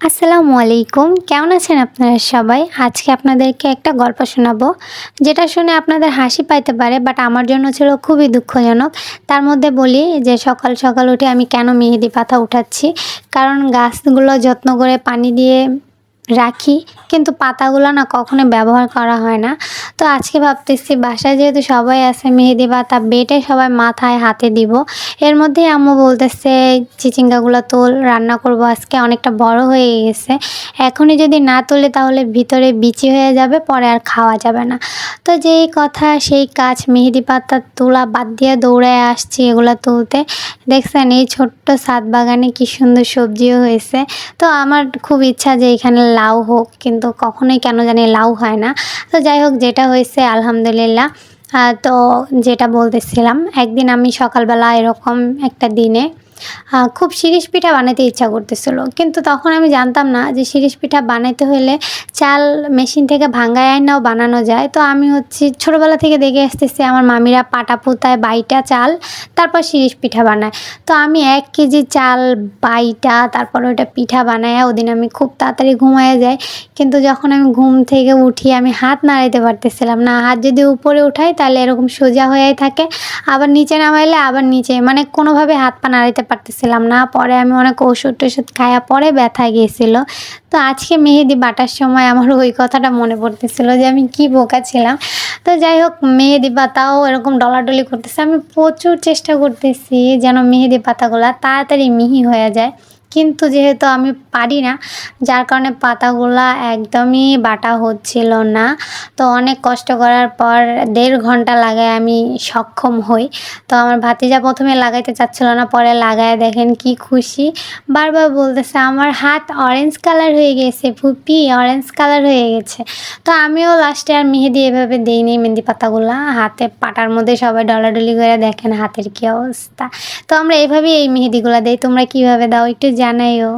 আসসালামু আলাইকুম। কেমন আছেন আপনারা সবাই? আজকে আপনাদেরকে একটা গল্প শোনাবো, যেটা শুনে আপনাদের হাসি পাইতে পারে বাট আমার জন্য ছিল খুবই দুঃখজনক। তার মধ্যে বলি যে, সকাল সকাল উঠে আমি কেন মেহেদি পাতা উঠাচ্ছি? কারণ গাছগুলো যত্ন করে পানি দিয়ে রাখি, কিন্তু পাতাগুলো না কখনো ব্যবহার করা হয় না। তো আজকে ভাবতেছি বাসায় যেহেতু সবাই আছে, মেহেদি পাতা বেটে সবাই মাথায় হাতে দিব। এর মধ্যে আম্মু বলতেছে, চিচিঙ্গাগুলো তোল, রান্না করব আজকে, অনেকটা বড় হয়ে গেছে। এখনই যদি না তোলে তাহলে ভিতরে বিচি হয়ে যাবে, পরে আর খাওয়া যাবে না। তো যেই কথা, সেই কাজ, মেহেদি পাতা তোলা বাদ দিয়ে দৌড়ায় আসছি এগুলো তুলতে। দেখছেন এই ছোট্ট সাত বাগানে কি সুন্দর সবজিও হয়েছে। তো আমার খুব ইচ্ছা যে এখানে লাউ হোক, কিন্তু কখনোই কেন জানি লাউ হয় না। তো যাই হোক, যেটা হয়েছে, আলহামদুলিল্লাহ। তো যেটা বলতেছিলাম, একদিন আমি সকালবেলা এরকম একটা দিনে খুব শিরিষ পিঠা বানাতে ইচ্ছা করতেছিল। কিন্তু তখন আমি জানতাম না যে শিরিষ পিঠা বানাইতে হলে চাল মেশিন থেকে ভাঙ্গায় আইনাও বানানো যায়। তো আমি হচ্ছে ছোটোবেলা থেকে দেখে আসতেছি আমার মামিরা পাটা পুতায় বাইটা চাল, তারপর শিরিষ পিঠা বানায়। তো আমি এক কেজি চাল, বাইটা, তারপর ওইটা পিঠা বানায় ওদিন আমি খুব তাড়াতাড়ি ঘুমায় যাই। কিন্তু যখন আমি ঘুম থেকে উঠি আমি হাত নাড়াইতে পারতেছিলাম না। হাত যদি উপরে উঠাই তাহলে এরকম সোজা হয়ে থাকে, আবার নিচে নামাইলে আবার নিচে। মানে কোনোভাবে হাত পা নাড়াইতে পারতেছিলাম না। পরে আমি অনেক ওষুধ টষুধ খায়া পরে ব্যথা গিয়েছিল। তো আজকে মেহেদি বাটার সময় আমার ওই কথাটা মনে পড়তেছিল যে আমি কি বোকা ছিলাম। তো যাই হোক, মেহেদি পাতাও এরকম ডলাডলি করতেছে। আমি প্রচুর চেষ্টা করতেছি যেন মেহেদি পাতাগুলো তাড়াতাড়ি মিহি হয়ে যায়। কিন্তু যেহেতু আমি পারি না, যার কারণে পাতাগুলা একদমই বাটা হচ্ছিল না। তো অনেক কষ্ট করার পর দেড় ঘণ্টা লাগায় আমি সক্ষম হই। তো আমার ভাতিজা প্রথমে লাগাইতে চাচ্ছিল না, পরে লাগায় দেখেন কি খুশি। বারবার বলতেছে, আমার হাত অরেঞ্জ কালার হয়ে গেছে, ফুপি অরেঞ্জ কালার হয়ে গেছে। তো আমিও লাস্টে আর মেহেদি এভাবে দিইনি, মেহেদি পাতাগুলো হাতে পাটার মধ্যে সবাই ডলাডলি করে দেখেন হাতের কি অবস্থা। তো আমরা এইভাবেই এই মেহেদিগুলো দিই, তোমরা কীভাবে দাও, একটু জানাইও